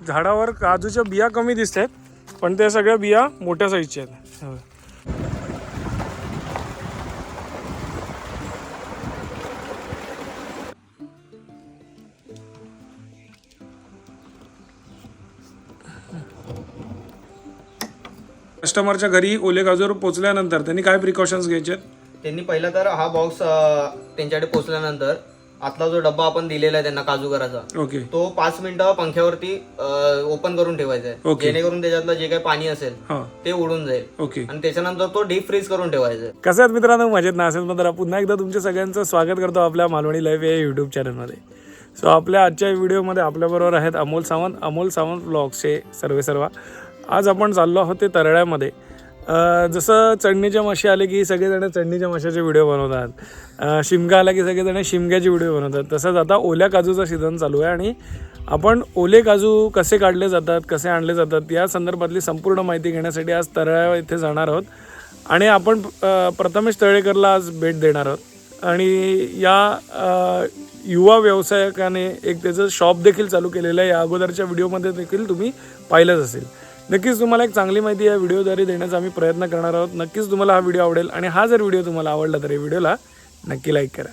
झाडावर काजूच्या बिया कमी दिसत आहेत पण त्या सगळ्या बिया मोठ्या साईजच्या आहेत. हो. कस्टमरच्या घरी ओले काजूवर पोचल्यानंतर त्यांनी काय प्रिकॉशन्स घ्यायचे त्यांनी पहिला तर हा बॉक्स त्यांच्याकडे पोचल्यानंतर आतला जो डब्बा आपण दिलेला आहे त्यांना काजू करायचा ओके. तो पाच मिनिटं पंख्यावरती ओपन करून ठेवायचा आहे. Okay. जेणेकरून त्याच्यातलं जे काही पाणी असेल हां. ते उडून जाईल. ओके. आणि त्याच्यानंतर तो डीप फ्रीज करून ठेवायचा आहे. कसं आहेत मित्रांनो? मजेत ना? असेल तर पुन्हा एकदा तुमच्या सगळ्यांचं स्वागत करतो आपल्या मालवणी लाईव्ह या यूट्यूब चॅनलमध्ये सो आपल्या आजच्या व्हिडिओमध्ये आपल्याबरोबर आहेत अमोल सावंत. अमोल सावंत ब्लॉगचे सर्वे सर्वा आज आपण चाललो आहोत ते तरळ्यामध्ये. जसं चढणीच्या माशी आले की सगळेजण चढणीच्या माशाचे व्हिडिओ बनवतात. शिमगा आला की सगळेजण शिमग्याचे व्हिडिओ बनवतात. तसंच आता ओल्या काजूचा सीझन चालू आहे आणि आपण ओले काजू कसे काढले जातात कसे आणले जातात या संदर्भातली संपूर्ण माहिती घेण्यासाठी आज तरळ्या इथे जाणार आहोत. आणि आपण प्रथमेश तळेकरला आज भेट देणार आहोत. आणि या युवा व्यवसायकाने एक त्याचं शॉप देखील चालू केलेलं आहे. या अगोदरच्या व्हिडिओमध्ये देखील तुम्ही पाहिलंच असेल. नक्कीच तुम्हाला एक चांगली माहिती या व्हिडिओद्वारे देण्याचा आम्ही प्रयत्न करणार आहोत. नक्कीच तुम्हाला हा व्हिडिओ आवडेल आणि हा जर व्हिडिओ तुम्हाला आवडला तर या व्हिडिओला नक्की लाईक करा.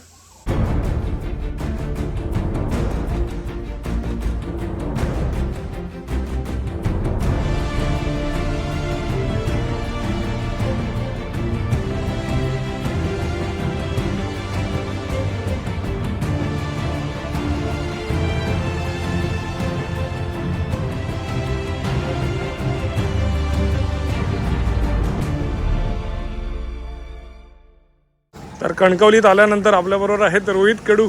तर कणकवलीत आल्यानंतर आपल्याबरोबर आहेत रोहित कडू.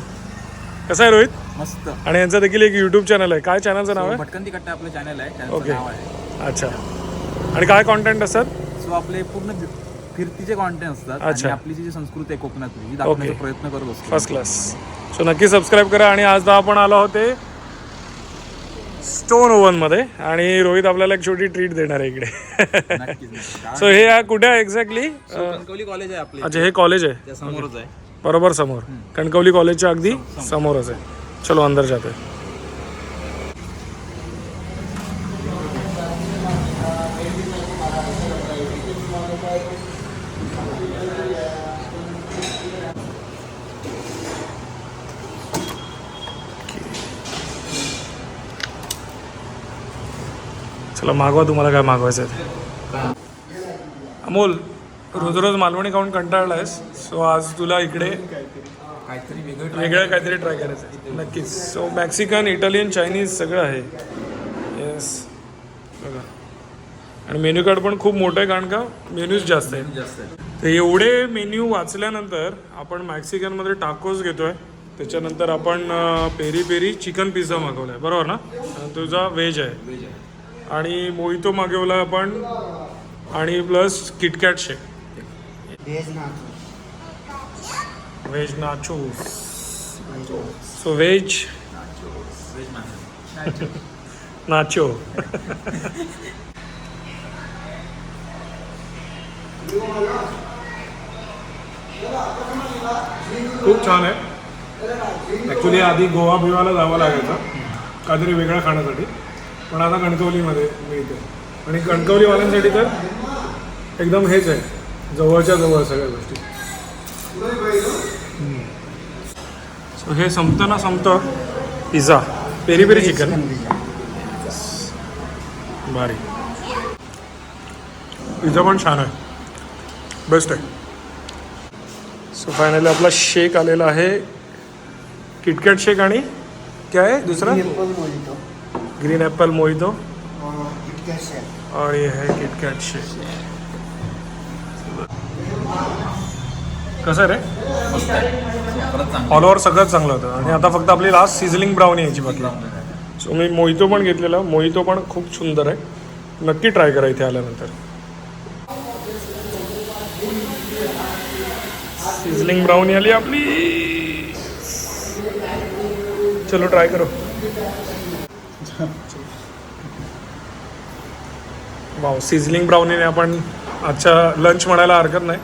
कसं आहे रोहित? मस्त. आणि यांचं देखील एक यूट्यूब चॅनल आहे. काय चॅनलचं नाव आहे? भटकन तिकट्टा आपलं चॅनल आहे. त्याचं ओके. नाव आहे. अच्छा. आणि काय कॉन्टेंट असतात? सो आपले पूर्ण फि- फिरतीचे कॉन्टेंट असतात अच्छा. आणि आपली जी संस्कृती आहे कोकणातली ही दाखवण्याचा. प्रयत्न करत असतो फर्स्ट क्लास सो नक्की सबस्क्राईब करा. आणि आज आपण आलो होते. स्टोन ओव्हनमध्ये आणि रोहित आपल्याला एक छोटी ट्रीट देणार आहे इकडे. सो हे या कुठे आहे एक्झॅक्टली कणकवली कॉलेज आहे आपले. अच्छा हे कॉलेज आहे. समोरच आहे. बरोबर समोर. कणकवली कॉलेजच्या अगदी समोरच आहे. चलो अंदर जाते चला मागवा तुम्हाला काय मागवायचं आहे ते. अमोल रोज रोज मालवणी खाऊन कंटाळला आहेस सो आज तुला इकडे काहीतरी वेगळं वेगळं काहीतरी ट्राय करायचं आहे. नक्कीच. सो मॅक्सिकन इटालियन चायनीज सगळं आहे. येस बघा. आणि मेन्यू कार्ड पण खूप मोठं आहे कारण का मेन्यूज जास्त आहे जास्त आहे तर एवढे मेन्यू वाचल्यानंतर आपण मॅक्सिकनमध्ये टाकोस घेतोय. त्याच्यानंतर आपण पेरी पेरी चिकन पिझ्झा मागवला आहे बरोबर ना? तुझा व्हेज आहे. व्हेज आहे. आणि मोहितो मागवला आपण आणि plus KitKat shake veg nacho so veg nacho खूप छान आहे. ॲक्च्युली आधी गोवा बिवाला जावं लागायचं. काहीतरी वेगळं खाण्यासाठी. पण आता कणकवलीमध्ये मिळते आणि कणकवलीवाल्यांसाठी तर एकदम हेच आहे. जवळच्या जवळ सगळ्या गोष्टी. सो हे संपतं ना संपतं पिझ्झा. Peri peri chicken. भारी. पिझ्झा पण छान आहे. बेस्ट आहे. सो फायनली आपला शेक आलेला आहे. किटकॅट शेक आणि काय आहे दुसरा? ग्रीन ॲपल मोहितो आणि हे किटकॅट शेक कसं आहे रे? ऑल ओव्हर सगळंच चांगलं होतं. आणि आता फक्त आपली लास्ट सिझलिंग ब्राउनी यायची बाकी सो मी मोहितो पण घेतलेला. मोहितो पण खूप सुंदर आहे. नक्की ट्राय करा इथे आल्यानंतर. सिझलिंग ब्राउनी आली आपली. चलो ट्राय करो. वाव सिझलिंग ब्राउनीने आपण आजच्या लंच म्हणायला हरकत नाही.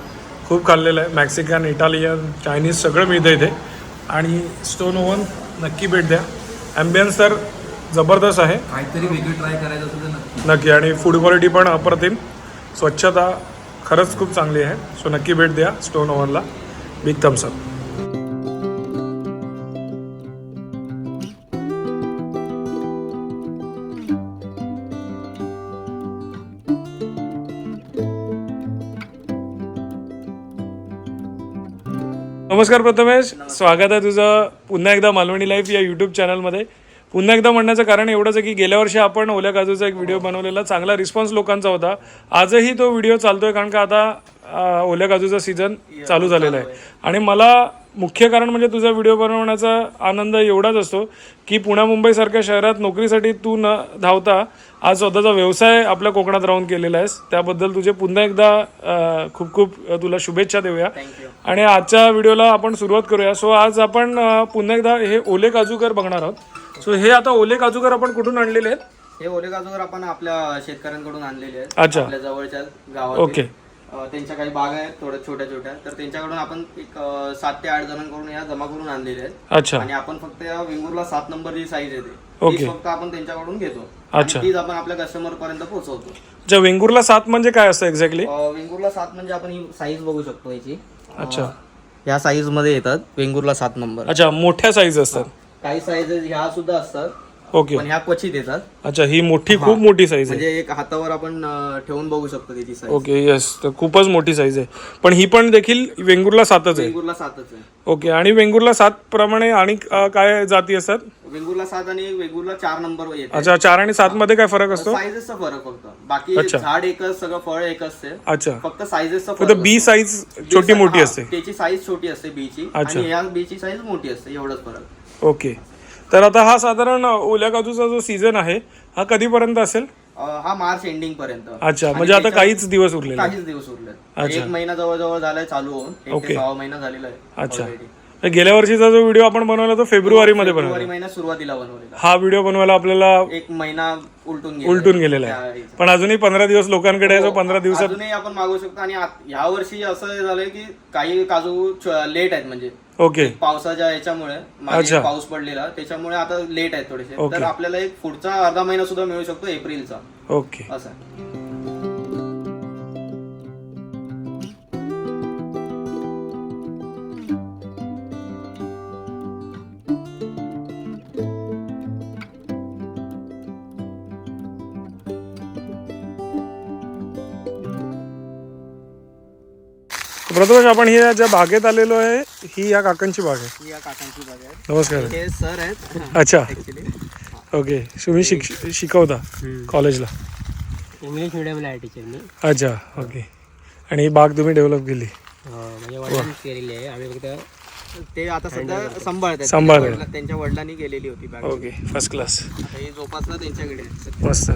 खूप खाल्लेलं आहे. मॅक्सिकन इटालियन चायनीज सगळं मिळतं इथे. आणि स्टोन ओव्हन नक्की भेट द्या. ॲम्बियन्स तर जबरदस्त आहे. काहीतरी वेगळी ट्राय करायचं असेल तर नक्की. नक्की. आणि फूड क्वालिटी पण अप्रतिम. स्वच्छता खरंच खूप चांगली आहे. सो नक्की भेट द्या स्टोन ओव्हनला बिग थम्सअप नमस्कार प्रथमेश. स्वागत आहे तुझं पुन्हा एकदा मालवणी लाईफ या यूट्यूब चॅनलमध्ये पुन्हा एकदा म्हणण्याचं कारण एवढंच आहे की गेल्या वर्षी आपण ओल्या काजूचा एक व्हिडिओ बनवलेला. चांगला रिस्पॉन्स लोकांचा होता. आजही तो व्हिडिओ चालतोय कारण का आता ओल्या काजूचा सीझन चालू झालेला आहे. आणि मला मुख्य कारण म्हणजे तुझा व्हिडिओ बनवण्याचा आनंद एवढाच असतो की पुण्या मुंबईसारख्या शहरात नोकरीसाठी तू न धावता आज स्वतःचा व्यवसाय आपल्या कोकणात राहून केलेला आहेस. त्याबद्दल तुझे पुन्हा एकदा खूप खूप तुला शुभेच्छा देऊया. आणि आजच्या व्हिडिओला आपण सुरुवात करूया. सो आज आपण पुन्हा एकदा हे ओले काजूकर बघणार आहोत. सो हे आता ओले काजूकर आपण कुठून आणलेले आहेत? हे ओले काजूवर आपण आपल्या शेतकऱ्यांकडून आणलेले आहेत. अच्छा. जवळच्या गावात ओके. त्यांच्या काही बाग आहेत थोड्या छोट्या छोट्या. तर त्यांच्याकडून आपण एक सात ते आठ जणांकडून या जमा करून आणलेले आहेत. अच्छा. आणि आपण फक्त या वेंगुर्ला सात नंबर जी साईज येते ओके. ती फक्त आपण त्यांच्याकडून घेतो. अच्छा. तीच आपण आपल्या कस्टमर पर्यंत पोहोचवतो. अच्छा वेंगुर्ला सात म्हणजे काय असतं एक्झॅक्टली वेंगुर्ला सात म्हणजे आपण ही साईज बघू शकतो याची. अच्छा. या साईजमध्ये येतात वेंगुर्ला सात नंबर. अच्छा मोठ्या साईज असतात. काही साईजेस ह्या सुद्धा असतात. ओके. पण ह्या क्वचित येतात. अच्छा ही मोठी खूप मोठी साईज आहे. म्हणजे एक हातावर आपण अं, ठेवून बघू शकतो त्याची साईज ओके येस तर खूपच मोठी साईज आहे. पण ही पण देखील वेंगुर्ला सातच आहे. वेंगुर्ला सातच आहे. ओके आणि वेंगुर्ला सात प्रमाणे आणि अं, काय जाती असतात? वेंगुर्ला सात आणि वेंगुर्ला चार नंबर येते. अच्छा चार आणि सात मध्ये काय फरक असतो? साईजेसचा फरक फक्त. बाकी झाड एकच सगळं फळ एकच आहे. अच्छा. फक्त साईजेसचा फक्त बी साईज छोटी मोठी असते. त्याची साईज छोटी असते बीची अच्छा. आणि या बीची साईज मोठी असते. एवढंच फरक. ओके. तर आता हा साधारण ओल्या काजूचा जो सीझन आहे हा कधीपर्यंत असेल हा मार्च एंडिंग पर्यंत अच्छा म्हणजे आता काहीच दिवस आहेत. काहीच दिवस उरले एक महिना जवळजवळ झालाय चालू होऊन एक ते सहा महिना झालेला आहे अच्छा. already. तर गेल्या वर्षीचा जो व्हिडिओ आपण बनवला तो फेब्रुवारीमध्ये बनवला. फेब्रुवारी महिन्यात सुरुवातीला बनवलेला. हा व्हिडिओ बनवायला आपल्याला एक महिना उलटून गेला उलटून गेलेला आहे. त्या- पण अजूनही पंधरा दिवस लोकांकडे आहे जो पंधरा दिवसात अजूनही आपण मागवू शकतो आणि आत- ह्या वर्षी असं झालंय की काही काजू लेट आहेत म्हणजे. ओके. पावसाच्या याच्यामुळे मागे अच्छा. पाऊस पडलेला त्याच्यामुळे आता लेट आहेत थोडेसे. तर आपल्याला एक पुढचा अर्धा महिना सुद्धा मिळू शकतो एप्रिलचा. ओके. असं आहे. प्रथमेश आपण ही ज्या बागेत आलेलो आहे ही या काकांची बाग आहे. ही या काकांची बाग आहे. नमस्कार. हे सर आहेत. अच्छा. Actually okay. तुम्ही शिक शिकवता कॉलेजला? इंग्लिश मिडियमला आहे टीचर मी. अच्छा. ओके. आणि ही बाग तुम्ही डेव्हलप केली? म्हणजे वडिलांनी केलेली आहे. आम्ही फक्त ते आता सध्या सांभाळतात. वडिला- त्यांच्या वडिलांनी केलेली होती बाग. ओके. फर्स्ट क्लास आता ही जोपासना त्यांच्याकडे आहे. मस्त.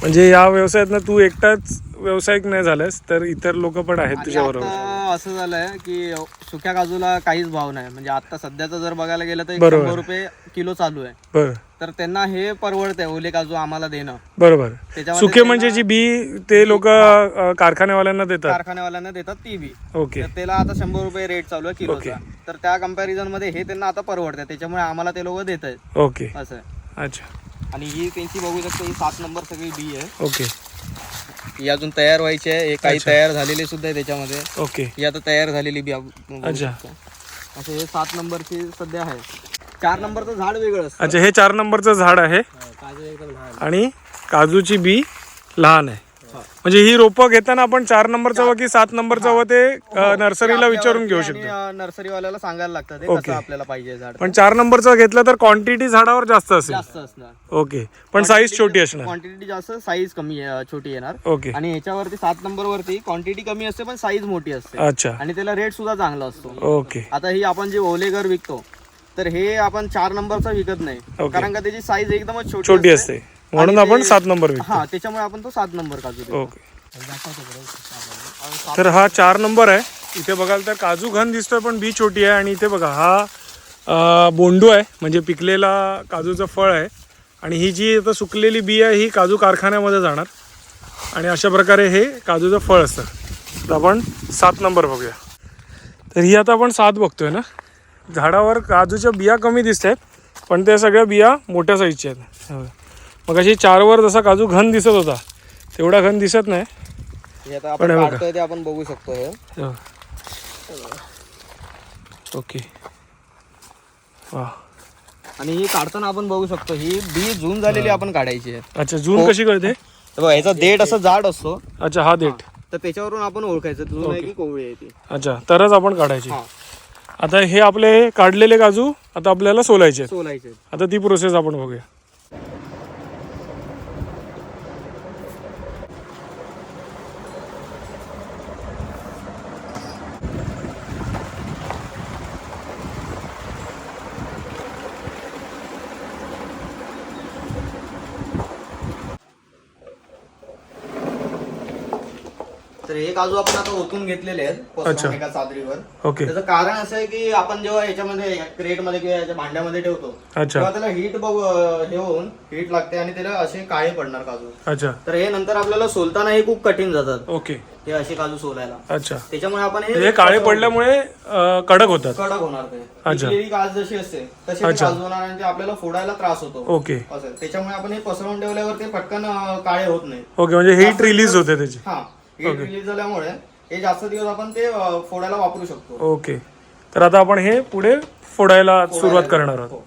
म्हणजे या व्यवसायात ना तू एकटाच व्यावसायिक नाही झालास तर इतर लोक पण आहेत तुझ्याबरोबर. आता असं झालंय की सुक्या काजूला काहीच भाव नाही. म्हणजे आता सध्याचं जर बघायला गेलं तर एक बरोबर. शंभर रुपये किलो चालू आहे. बरं. तर त्यांना हे परवडतंय ओले काजू आम्हाला देणं. बरोबर. त्याच्यामध्ये सुके म्हणजे जी बी ते लोक कारखान्यावाल्यांना देतात. कारखान्यावाल्यांना देतात ती बी. ओके. तर त्याला आता शंभर रुपये रेट चालू आहे किलोचा. तर त्या कंपॅरिझनमध्ये हे त्यांना आता परवडतंय. त्याच्यामुळे आम्हाला ते लोक देत आहेत ओके. असं आहे. अच्छा. आणि ही त्यांची बघू शकतो ही सात नंबर सगळी बी आहे. ओके. ही अजून तयार व्हायची आहे. हे काही तयार झालेले सुद्धा आहे त्याच्यामध्ये. ओके. ही आता तयार झालेली बी बघू अच्छा. शकतो. असं हे सात नंबरची सध्या आहे. चार नंबरचं झाड वेगळं असतं अच्छा हे चार नंबरचं झाड आहे. काजू एकदम लहान आणि काजूची बी लहान आहे. म्हणजे ही रोपं घेताना आपण चार नंबरचं व की सात नंबरचं व ते अ, नर्सरीला विचारून घेऊ शकतो. नर्सरीवाल्याला सांगायला लागतं ते कसं आपल्याला पाहिजे झाड. पण चार नंबरचं घेतलं तर क्वांटिटी झाडावर जास्त असेल. जास्त असणार. ओके. पण साईज छोटी असणार. क्वांटिटी जास्त साईज कमी अं, छोटी येणार. ओके. आणि ह्याच्यावरती सात नंबर वरती क्वांटिटी कमी असते पण साईज मोठी असते. अच्छा. आणि त्याला रेट सुद्धा चांगला असतो. ओके. आता ही आपण जे ओलेगर विकतो तर हे आपण चार नंबरचा विकत नाही. ओके. कारण का त्याची साईज एकदमच छोटी छोटी असते. म्हणून आपण सात नंबर विकतो. हा त्याच्यामुळे आपण तो सात नंबर काजू देतो. ओके. तर हा चार नंबर आहे. इथे बघाल तर काजू घन दिसतोय पण बी छोटी आहे. आणि इथे बघा हा अ, बोंडू आहे. म्हणजे पिकलेला काजूचं फळ आहे. आणि ही जी आता सुकलेली बी आहे ही काजू कारखान्यामध्ये जाणार. आणि अशा प्रकारे हे काजूचं फळ असतं. तर आपण सात नंबर बघूया. तर ही आता आपण सात बघतोय ना? झाडावर काजूच्या बिया कमी दिसत आहेत पण त्या सगळ्या बिया मोठ्या साईजच्या आहेत. हो. मग अशी चारवर जसा काजू घन दिसत होता तेवढा घन दिसत नाही. आपण बघा. काढतोय ते आपण बघू शकतो हे. ओके. वा आणि ही काढताना आपण बघू शकतो ही बी जून झालेली आपण काढायची आहे. अच्छा जून कशी कळते? याचा देठ असं जाड असतो. अच्छा हा देठ. तर त्याच्यावरून आपण ओळखायचं जून आहे की कोवळी आहे ती. अच्छा तरच आपण काढायची. आता हे आपले काढलेले काजू आता आपल्याला सोलायचे. सोलायचे आता ती प्रोसेस आपण बघूया. तर हे काजू आपण आता ओतून घेतलेले आहेत पसरवून एका चादरीवर ओके. त्याचं कारण असं आहे की आपण जेव्हा याच्यामध्ये क्रेटमध्ये किंवा याच्या भांड्यामध्ये ठेवतो अच्छा. तेव्हा त्याला हीट बघ हे होऊन हीट लागते आणि त्याला असे काळे पडणार काजू. अच्छा. तर हे नंतर आपल्याला सोलताना हे खूप कठीण जातात. ओके. हे असे काजू सोलायला. अच्छा. त्याच्यामुळे आपण हे काळे पडल्यामुळे अं, कडक होतात. कडक होणार ते. अच्छा. पिकलेली काज जशी असते तशी ते अच्छा. काजू होणार आणि ते आपल्याला फोडायला त्रास होतो. ओके. असं. त्याच्यामुळे आपण हे पसरवून ठेवल्यावर ते पटकन अं, काळे होत नाही. ओके म्हणजे हीट रिलीज होते त्याची. हा. रिलीज झाल्यामुळे हे जास्त दिवस आपण ते फोडायला वापरू शकतो. ओके तर आता आपण हे पुढे फोडायला सुरुवात करणार आहोत. हो.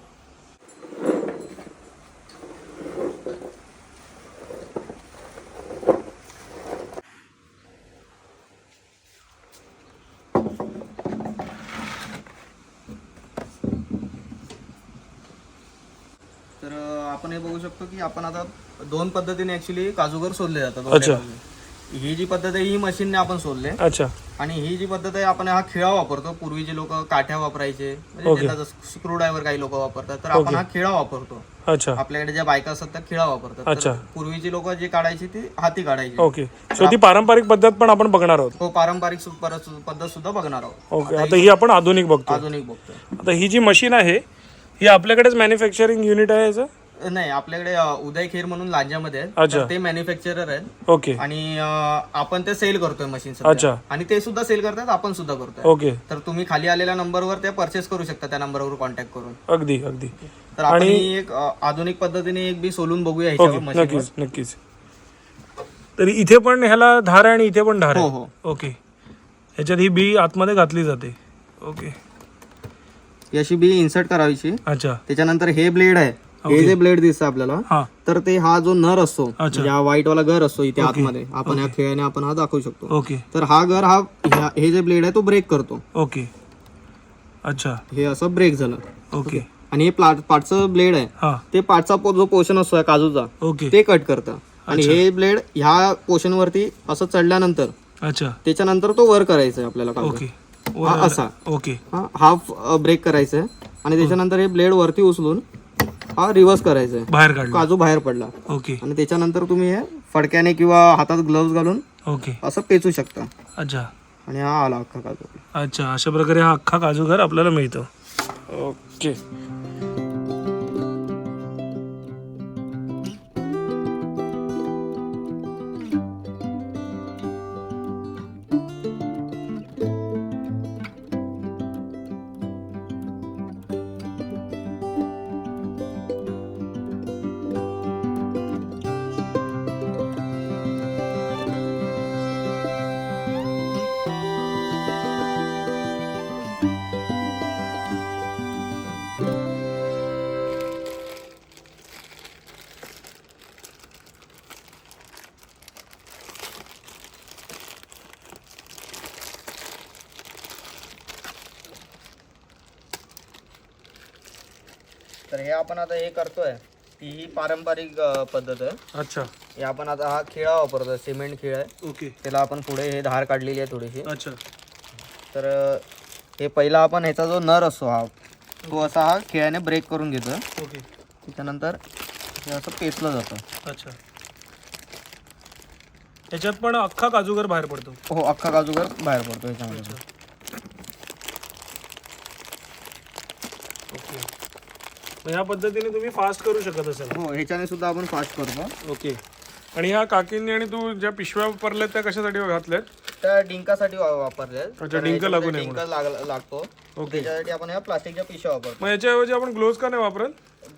तर आपण हे बघू शकतो की आपण आता दोन पद्धतीने ऍक्च्युली काजूगर सोलले जातात. ही जी पद्धत आहे ही मशीनने आपण सोलले अच्छा. आणि ही जी पद्धत आहे आपण हा खिळा वापरतो. पूर्वीचे लोक काठ्या वापरायचे म्हणजे स्क्रू ड्रायव्हर काही लोक वापरतात तर आपण हा खिळा वापरतो. अच्छा. आपल्याकडे ज्या बायका असतात त्या खिळा वापरतात. अच्छा. पूर्वीची लोक जे काढायची ती हाती काढायची. ओके. सो ती पारंपरिक पद्धत पण आपण बघणार आहोत. हो पारंपरिक पद्धत सुद्धा बघणार आहोत. ओके. आता ही आपण आधुनिक बघतो आधुनिक बघतोय. आता ही जी मशीन आहे ही आपल्याकडेच मॅन्युफॅक्चरिंग युनिट आहे याचं? नाही आपल्याकडे अ, उदय खेर म्हणून लांज्यामध्ये आहेत. अच्छा. तर ते मॅन्युफॅक्चरर आहेत. ओके. आणि अ, आपण ते सेल करतोय मशीन अच्छा. आणि ते सुद्धा सेल करतात आपण सुद्धा करतोय. ओके. तर तुम्ही खाली आलेल्या नंबरवर ते परचेस करू शकता त्या नंबरवर कॉन्टॅक्ट करून. अगदी अगदी. तर आपण ही एक अ, आधुनिक पद्धतीने एक बी सोलून बघूया ओके ह्याच्यावर मशीनवर नक्कीच नक्कीच. तरी इथे पण ह्याला धार आहे आणि इथे पण धार हो आहे? हो. ओके. ह्याच्यात ही बी आतमध्ये घातली जाते. ओके. ही अशी बी इन्सर्ट करायची अच्छा. त्याच्यानंतर हे ब्लेड आहे. हे. जे ब्लेड दिसतं आपल्याला तर ते हा जो नर असतो अच्छा. म्हणजे हा व्हाईट वाला घर असतो इथे आतमध्ये आपण या खेळाने आपण हा दाखवू शकतो. ओके तर हा घर हा हे जे ब्लेड आहे तो ब्रेक करतो. ओके अच्छा. हे असं ब्रेक झालं. ओके आणि हे पाठचं ब्लेड आहे ते पाठचा जो पोर्शन असतो या काजूचा ओके ते कट करतं. आणि हे ब्लेड ह्या पोर्शन वरती असं चढल्यानंतर अच्छा. त्याच्यानंतर तो वर करायचा आहे आपल्याला ओके असा. ओके हा हाफ ब्रेक करायचा आहे आणि त्याच्यानंतर हे ब्लेड वरती उचलून हा रिव्हर्स करायचा आहे बाहेर काढलं. काजू बाहेर पडला. ओके. आणि त्याच्यानंतर तुम्ही हे फडक्याने किंवा हातात ग्लव्स घालून ओके. असं पेचू शकता. अच्छा. आणि हा आला अख्खा काजू. अच्छा अशा प्रकारे हा अख्खा काजूगर आपल्याला मिळतो. ओके. आपण आता हे करतोय. ती ही पारंपरिक अ, पद्धत आहे. अच्छा. हे आपण आता हा खिळा वापरतोय सिमेंट खिळा आहे. ओके. त्याला आपण पुढे हे धार काढलेली आहे थोडीशी. अच्छा. तर अ, हे पहिला आपण ह्याचा जो नर असतो हा तो असा हा खिळ्याने ब्रेक करून घेतो ओके. त्याच्यानंतर हे असं पेचलं जातं. अच्छा. याच्यात पण अख्खा काजूगर बाहेर पडतो. हो अख्खा काजूगर बाहेर पडतो ह्याच्यामध्ये. ओके ह्या पद्धतीने तुम्ही फास्ट करू शकत असाल. हो ह्याच्याने सुद्धा आपण फास्ट करतो. ओके. आणि ह्या काकींनी आणि तू ज्या पिशव्या वापरल्यात त्या कशासाठी घातल्यात? त्या डिंकासाठी वा- वापरले. अच्छा, डिंक ह्याच्यामध्ये लागू नये डिंक लाग- लागतो. ओके. त्याच्यासाठी आपण ह्या प्लास्टिकच्या पिशव्या वापरतो. मग याच्याऐवजी आपण ग्लोव्ज का नाही वापरत?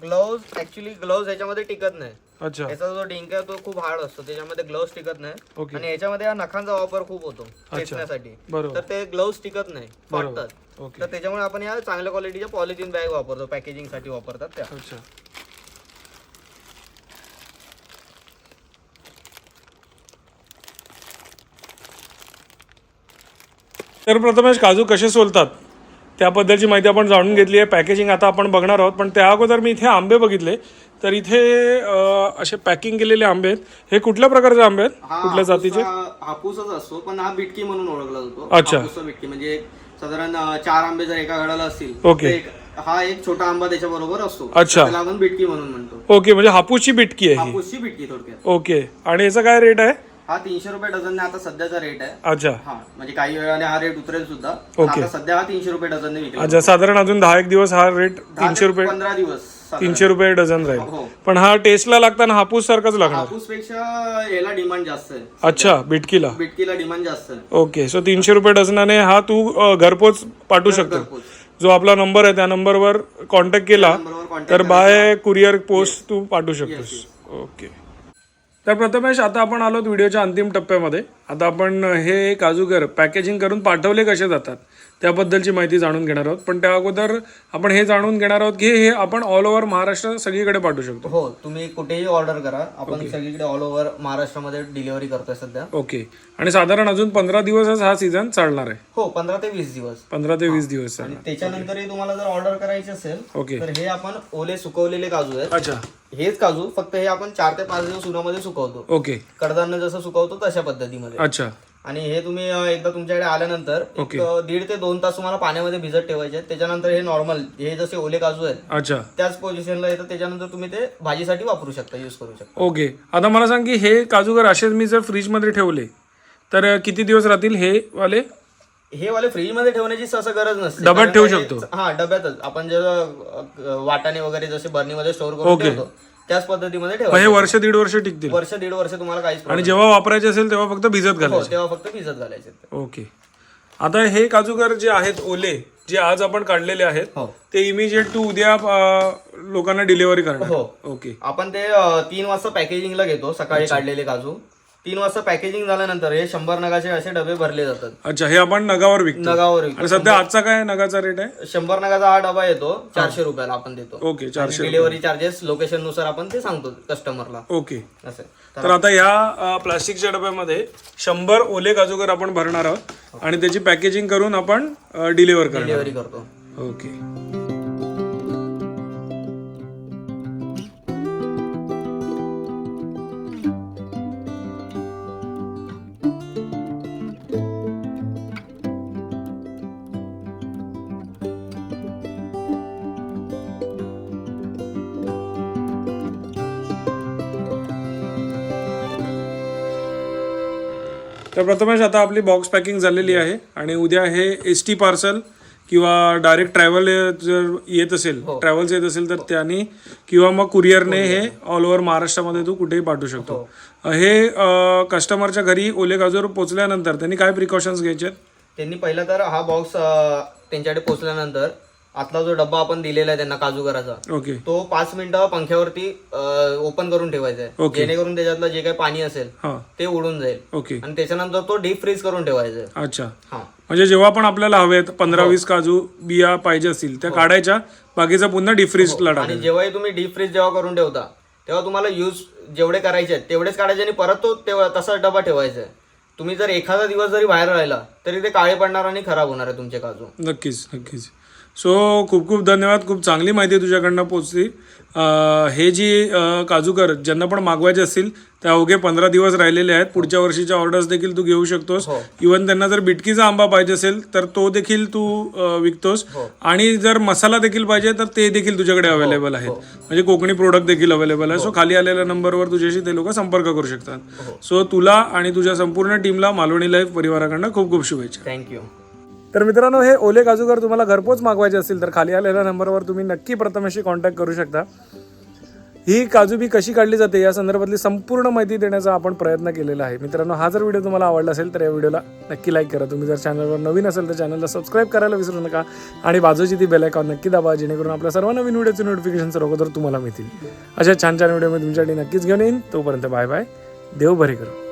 ग्लोव्ज ऍक्च्युली ग्लोव्ज याच्यामध्ये टिकत नाही. अच्छा. याचा जो डिंक आहे तो खूप हार्ड असतो त्याच्यामध्ये ग्लोव्ज टिकत नाही. आणि याच्यामध्ये या नखांचा वापर खूप होतो खेचण्यासाठी. तर ते ग्लोव्ज टिकत नाही. फाटतात. तर त्याच्यामुळे आपण या चांगल्या क्वालिटीच्या पॉलिथिन बॅग वापरतो पॅकेजिंगसाठी वापरतात त्या. अच्छा. तर प्रथमेश काजू कसे सोलतात? त्याबद्दलची माहिती आपण जाणून घेतली आहे. पॅकेजिंग आता आपण बघणार आहोत. पण त्या अगोदर मी इथे आंबे बघितले. तर इथे असे पॅकिंग केलेले आंबे आहेत. हे कुठल्या प्रकारचे आंबे आहेत? हा कुठल्या जातीचे? हापूस- हापूसच असतो पण हा बिटकी म्हणून ओळखला जातो. अच्छा. हापूसचा बिटकी म्हणजे साधारण अं, चार आंबे जर एका घडाला असतील ओके. एक- हा एक छोटा आंबा त्याच्या बरोबर असतो अच्छा. त्याला आपण बिटकी म्हणून म्हणतो. ओके म्हणजे हापूसची बिटकी आहे ही. हापूसची बिटकी थोडक्यात. ओके. आणि याचा काय रेट आहे? हा तीनशे रुपये डझनने आता सध्याचा रेट आहे. अच्छा. हा म्हणजे काही वेळाने हा रेट उतरेल सुद्धा. पण ओके. आता सध्या हा तीनशे रुपये डझनने विकला अच्छा साधारण अजून दहा एक दिवस हा रेट तीनशे रुपये पंधरा दिवस. तीनशे रुपये डझन राहील. हो. पण हा टेस्टला लागताना हापूस सारखाच लागणार. याला डिमांड जास्त आहे. अच्छा बिटकीला? बिटकीला डिमांड जास्त आहे. ओके सो तीनशे रुपये डझनाने हा तू अ, घरपोच पाठवू शकतो. जो आपला नंबर आहे त्या नंबरवर कॉन्टॅक्ट केला नंबरवर कॉन्टॅक्ट तर बाय कुरिअर पोस्ट तू पाठवू शकतोस. ओके. तर प्रथमेश आता आपण आलो व्हिडिओच्या अंतिम टप्प्यामध्ये. आता आपण हे काजूगर पॅकेजिंग करून पाठवले कसे जातात? त्याबद्दलची माहिती जाणून घेणार आहोत. पण त्या अगोदर आपण हे जाणून घेणार आहोत की हे आपण ऑल ओव्हर महाराष्ट्र सगळीकडे पाठवू शकतो. हो तुम्ही कुठेही ऑर्डर करा. आपण सगळीकडे ऑल ओव्हर महाराष्ट्रामध्ये डिलिव्हरी करतोय सध्या. ओके आणि साधारण अजून पंधरा दिवसच हा सीझन चालणार आहे. हो पंधरा ते वीस दिवस. पंधरा ते वीस दिवस आणि त्याच्यानंतरही तुम्हाला जर ऑर्डर करायची असेल ओके तर हे आपण ओले सुकवलेले काजू आहेत. अच्छा. हेच काजू फक्त हे आपण चार ते पाच दिवस उन्हामध्ये सुकवतो. ओके कडधान्य जसं सुकवतो तशा पद्धतीमध्ये. अच्छा. आणि हे तुम्ही एकदा तुमच्याकडे आल्यानंतर एक, दीड ते दोन तास तुम्हाला पाण्यामध्ये भिजत ठेवायचे त्याच्यानंतर हे नॉर्मल हे जसे ओले काजू आहेत अच्छा. त्याच पोझिशनला येतं त्याच्यानंतर तुम्ही ते भाजीसाठी वापरू शकता यूज करू शकता. ओके. आता मला सांग की हे काजूगर असेच मी जर फ्रीजमध्ये ठेवले तर किती दिवस राहतील हे वाले? हे वाले फ्रीजमध्ये ठेवण्याची सहसा गरज नसते. डब्यात ठेवू शकतो. हा डब्यातच. आपण जे अं, वाटाणे वगैरे जसे बर्नीमध्ये स्टोअर करून ठेवतो त्याच पद्धतीमध्ये मग हे वर्ष दीड वर्ष टिकतील. वर्ष दीड वर्ष तुम्हाला काहीच आणि जेव्हा वापरायचे असेल तेव्हा फक्त भिजत. हो घालायचे. तेव्हा फक्त भिजत घालायचे. ओके. आता हे काजूगर जे आहेत ओले जे आज आपण काढलेले आहेत हो. ते इमिजिएट तू उद्या लोकांना डिलिव्हरी करणार. हो. ओके. आपण ते तीन वाजता पॅकेजिंगला घेतो सकाळी काढलेले काजू. तीन वाजता पॅकेजिंग झाल्यानंतर हे शंभर नगाचे असे डबे भरले जातात. अच्छा हे आपण नगावर विकतो. नगावर विकतो. आणि सध्या आजचा काय नगाचा रेट आहे? शंभर नगाचा हा डबा येतो चारशे रुपयाला आपण देतो. ओके चारशे डिलिव्हरी चार्जेस लोकेशननुसार आपण ते सांगतो कस्टमरला ओके. असं तर आता या प्लास्टिकच्या डब्यामध्ये शंभर ओले काजूगर आपण भरणार आहोत. आणि त्याची पॅकेजिंग करून आपण डिलिव्हर करणार डिलिव्हरी करतो. ओके. तर प्रथमेश आता आपली बॉक्स पॅकिंग झालेली आहे आणि उद्या हे एस टी पार्सल किंवा डायरेक्ट ट्रॅव्हल जर येत असेल ट्रॅव्हल्स येत असेल तर त्यांनी किंवा मग कुरिअरने हे ऑल ओव्हर महाराष्ट्रामध्ये तू कुठेही पाठवू शकतो. हे. कस्टमरच्या घरी ओले काजूवर पोचल्यानंतर त्यांनी काय प्रिकॉशन्स घ्यायचे? त्यांनी पहिला तर हा बॉक्स त्यांच्याकडे पोहोचल्यानंतर आतला जो डब्बा आपण दिलेला आहे त्यांना काजूगराचा ओके. तो पाच मिनिटं पंख्यावरती ओपन करून ठेवायचा आहे. ओके. जेणेकरून त्याच्यातलं जे काही पाणी असेल हां. ते उडून जाईल. ओके. आणि त्याच्यानंतर तो डीप फ्रीज करून ठेवायचा आहे. अच्छा. हा. म्हणजे जेव्हा पण आपल्याला हवेत पंधरा वीस काजू बिया पाहिजे असतील त्या काढायच्या बाकीचा पुन्हा डिफ्रीजला आणि टाकायचा. जेव्हाही तुम्ही डीप फ्रीज जेव्हा करून ठेवता तेव्हा तुम्हाला यूज जेवढे करायचे आहेत तेवढेच काढायचे आणि परत तो तेव्हा तसाच डबा ठेवायचा आहे. तुम्ही जर एखादा दिवस जरी बाहेर राहिला तरी ते काळे पडणार आणि खराब होणार आहे तुमचे काजू. नक्कीच नक्कीच. सो खूप खूप धन्यवाद. खूप चांगली माहिती तुझ्याकडनं पोचली हे जी काजूकर ज्यांना पण मागवायचे असतील त्या अवघे पंधरा दिवस राहिलेले आहेत. पुढच्या वर्षीच्या ऑर्डर्स देखील तू घेऊ शकतोस. इवन त्यांना जर बिटकीचा आंबा पाहिजे असेल तर तो देखील तू विकतोस. आणि जर मसाला देखील पाहिजे तर ते देखील तुझ्याकडे अवेलेबल आहेत. म्हणजे कोकणी प्रोडक्ट देखील अवेलेबल आहे. सो खाली आलेल्या नंबरवर तुझ्याशी ते लोक संपर्क करू शकतात. सो तुला आणि तुझ्या संपूर्ण टीमला मालवणी लाईफ परिवाराकडनं खूप खूप शुभेच्छा. थँक्यू तर मित्रांनो हे ओले काजूगर तुम्हाला घरपोच मागवायचे असतील तर खाली आलेल्या नंबरवर तुम्ही नक्की प्रथमेशी कॉन्टॅक्ट करू शकता. ही काजू बी कशी काढली जाते या संदर्भातली संपूर्ण माहिती देण्याचा आपण प्रयत्न केलेला आहे. मित्रांनो हा जर व्हिडिओ तुम्हाला आवडला असेल तर या व्हिडिओला नक्की लाईक करा. तुम्ही जर चॅनलवर नवीन असेल तर चॅनलला सबस्क्राईब करायला विसरू नका. आणि बाजूची ती बेल आयकॉन नक्की दाबा जेणेकरून आपल्या सर्व नवीन व्हिडिओचे नोटिफिकेशन अगोदर तुम्हाला मिळतील. अशा छान छान व्हिडिओ मी तुमच्यासाठी नक्कीच घेऊन येईन. तोपर्यंत बाय बाय देव भरे करू.